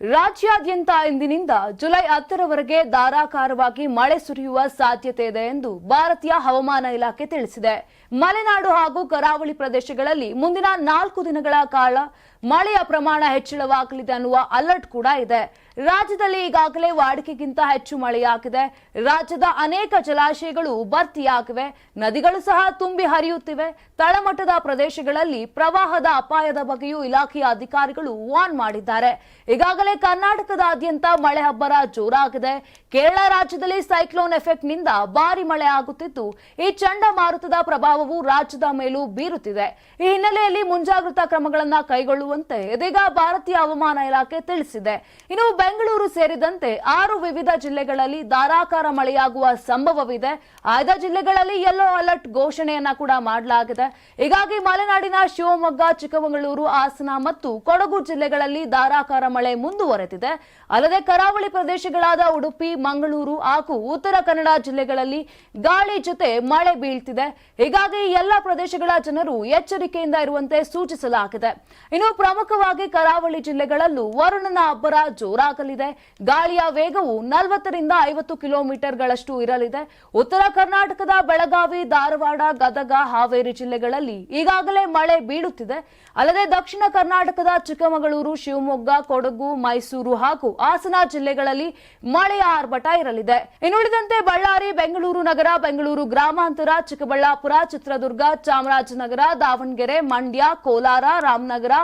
ರಾಜ್ಯಾದ್ಯಂತ ಇಂದಿನಿಂದ ಜುಲೈ ಹತ್ತರವರೆಗೆ ಧಾರಾಕಾರವಾಗಿ ಮಳೆ ಸುರಿಯುವ ಸಾಧ್ಯತೆ ಇದೆ ಎಂದು ಭಾರತೀಯ ಹವಾಮಾನ ಇಲಾಖೆ ತಿಳಿಸಿದೆ. ಮಲೆನಾಡು ಹಾಗೂ ಕರಾವಳಿ ಪ್ರದೇಶಗಳಲ್ಲಿ ಮುಂದಿನ ನಾಲ್ಕು ದಿನಗಳ ಕಾಲ ಮಳೆಯ ಪ್ರಮಾಣ ಹೆಚ್ಚಳವಾಗಲಿದೆ ಅನ್ನುವ ಅಲರ್ಟ್ ಕೂಡ ಇದೆ. ರಾಜ್ಯದಲ್ಲಿ ಈಗಾಗಲೇ ವಾಡಿಕೆಗಿಂತ ಹೆಚ್ಚು ಮಳೆಯಾಗಿದೆ. ರಾಜ್ಯದ ಅನೇಕ ಜಲಾಶಯಗಳು ಭರ್ತಿಯಾಗಿವೆ. ನದಿಗಳು ಸಹ ತುಂಬಿ ಹರಿಯುತ್ತಿವೆ. ತಳಮಟ್ಟದ ಪ್ರದೇಶಗಳಲ್ಲಿ ಪ್ರವಾಹದ ಅಪಾಯದ ಬಗ್ಗೆಯೂ ಇಲಾಖೆಯ ಅಧಿಕಾರಿಗಳು ವಾರ್ನ್ ಮಾಡಿದ್ದಾರೆ. ಈಗಾಗಲೇ ಕರ್ನಾಟಕದಾದ್ಯಂತ ಮಳೆ ಹಬ್ಬರ ಜೋರಾಗಿದೆ. ಕೇರಳ ರಾಜ್ಯದಲ್ಲಿ ಸೈಕ್ಲೋನ್ ಎಫೆಕ್ಟ್ನಿಂದ ಭಾರಿ ಮಳೆ ಆಗುತ್ತಿದ್ದು, ಈ ಚಂಡಮಾರುತದ ಪ್ರಭಾವವು ರಾಜ್ಯದ ಮೇಲೂ ಬೀರುತ್ತಿದೆ. ಈ ಹಿನ್ನೆಲೆಯಲ್ಲಿ ಮುಂಜಾಗ್ರತಾ ಕ್ರಮಗಳನ್ನು ಕೈಗೊಳ್ಳುವಂತೆ ಇದೀಗ ಭಾರತೀಯ ಹವಾಮಾನ ಇಲಾಖೆ ತಿಳಿಸಿದೆ. ಇನ್ನು ಬೆಂಗಳೂರು ಸೇರಿದಂತೆ ಆರು ವಿವಿಧ ಜಿಲ್ಲೆಗಳಲ್ಲಿ ಧಾರಾಕಾರ ಮಳೆಯಾಗುವ ಸಂಭವವಿದೆ. ಆಯ್ದ ಜಿಲ್ಲೆಗಳಲ್ಲಿ ಯೆಲ್ಲೋ ಅಲರ್ಟ್ ಘೋಷಣೆಯನ್ನ ಕೂಡ ಮಾಡಲಾಗಿದೆ. ಹೀಗಾಗಿ ಮಲೆನಾಡಿನ ಶಿವಮೊಗ್ಗ, ಚಿಕ್ಕಮಗಳೂರು, ಹಾಸನ ಮತ್ತು ಕೊಡಗು ಜಿಲ್ಲೆಗಳಲ್ಲಿ ಧಾರಾಕಾರ ಮಳೆ ಮುಂದುವರೆದಿದೆ. ಅಲ್ಲದೆ ಕರಾವಳಿ ಪ್ರದೇಶಗಳಾದ ಉಡುಪಿ, ಮಂಗಳೂರು ಹಾಗೂ ಉತ್ತರ ಕನ್ನಡ ಜಿಲ್ಲೆಗಳಲ್ಲಿ ಗಾಳಿ ಜೊತೆ ಮಳೆ ಬೀಳ್ತಿದೆ. ಹೀಗಾಗಿ ಎಲ್ಲ ಪ್ರದೇಶಗಳ ಜನರು ಎಚ್ಚರಿಕೆಯಿಂದ ಇರುವಂತೆ ಸೂಚಿಸಲಾಗಿದೆ. ಇನ್ನು ಪ್ರಮುಖವಾಗಿ ಕರಾವಳಿ ಜಿಲ್ಲೆಗಳಲ್ಲೂ ವರುಣನ ಅಬ್ಬರ ಜೋರಾಗಲಿದೆ. ಗಾಳಿಯ ವೇಗವು ನಲವತ್ತರಿಂದ ಐವತ್ತು ಕಿಲೋಮೀಟರ್ಗಳಷ್ಟು ಇರಲಿದೆ. ಉತ್ತರ ಕರ್ನಾಟಕದ ಬೆಳಗಾವಿ, ಧಾರವಾಡ, ಗದಗ, ಹಾವೇರಿ ಜಿಲ್ಲೆಗಳಲ್ಲಿ ಈಗಾಗಲೇ ಮಳೆ ಬೀಳುತ್ತಿದೆ. ಅಲ್ಲದೆ ದಕ್ಷಿಣ ಕರ್ನಾಟಕದ ಚಿಕ್ಕಮಗಳೂರು, ಶಿವಮೊಗ್ಗ, ಕೊಡಗು ಮೈಸೂರು ಹಾಗೂ ಹಾಸನ ಜಿಲ್ಲೆಗಳಲ್ಲಿ ಮಳೆಯ ಆರ್ಭಟ ಇರಲಿದೆ. ಇನ್ನುಳಿದಂತೆ ಬಳ್ಳಾರಿ, ಬೆಂಗಳೂರು ನಗರ, ಬೆಂಗಳೂರು ಗ್ರಾಮಾಂತರ, ಚಿಕ್ಕಬಳ್ಳಾಪುರ, ಚಿತ್ರದುರ್ಗ, ಚಾಮರಾಜನಗರ, ದಾವಣಗೆರೆ, ಮಂಡ್ಯ, ಕೋಲಾರ, ರಾಮನಗರ,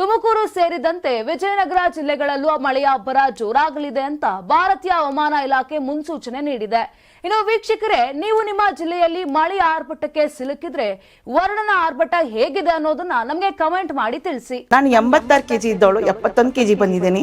ತುಮಕೂರು ಸೇರಿದಂತೆ ವಿಜಯನಗರ ಜಿಲ್ಲೆಗಳಲ್ಲೂ ಮಳೆಯ ಅಬ್ಬರ ಜೋರಾಗಲಿದೆ ಅಂತ ಭಾರತೀಯ ಹವಾಮಾನ ಇಲಾಖೆ ಮುನ್ಸೂಚನೆ ನೀಡಿದೆ. ಇನ್ನು ವೀಕ್ಷಕರೇ, ನೀವು ನಿಮ್ಮ ಜಿಲ್ಲೆಯಲ್ಲಿ ಮಳೆಯ ಆರ್ಭಟಕ್ಕೆ ಸಿಲುಕಿದ್ರೆ ವರ್ಣನ ಆರ್ಭಟ ಹೇಗಿದೆ ಅನ್ನೋದನ್ನ ನಮಗೆ ಕಮೆಂಟ್ ಮಾಡಿ ತಿಳಿಸಿ. ನಾನು ಎಂಬತ್ತಾರು ಕೆಜಿ ಇದ್ದವಳು, ಎಪ್ಪತ್ತೊಂದು ಕೆಜಿ ಬಂದಿದ್ದೀನಿ.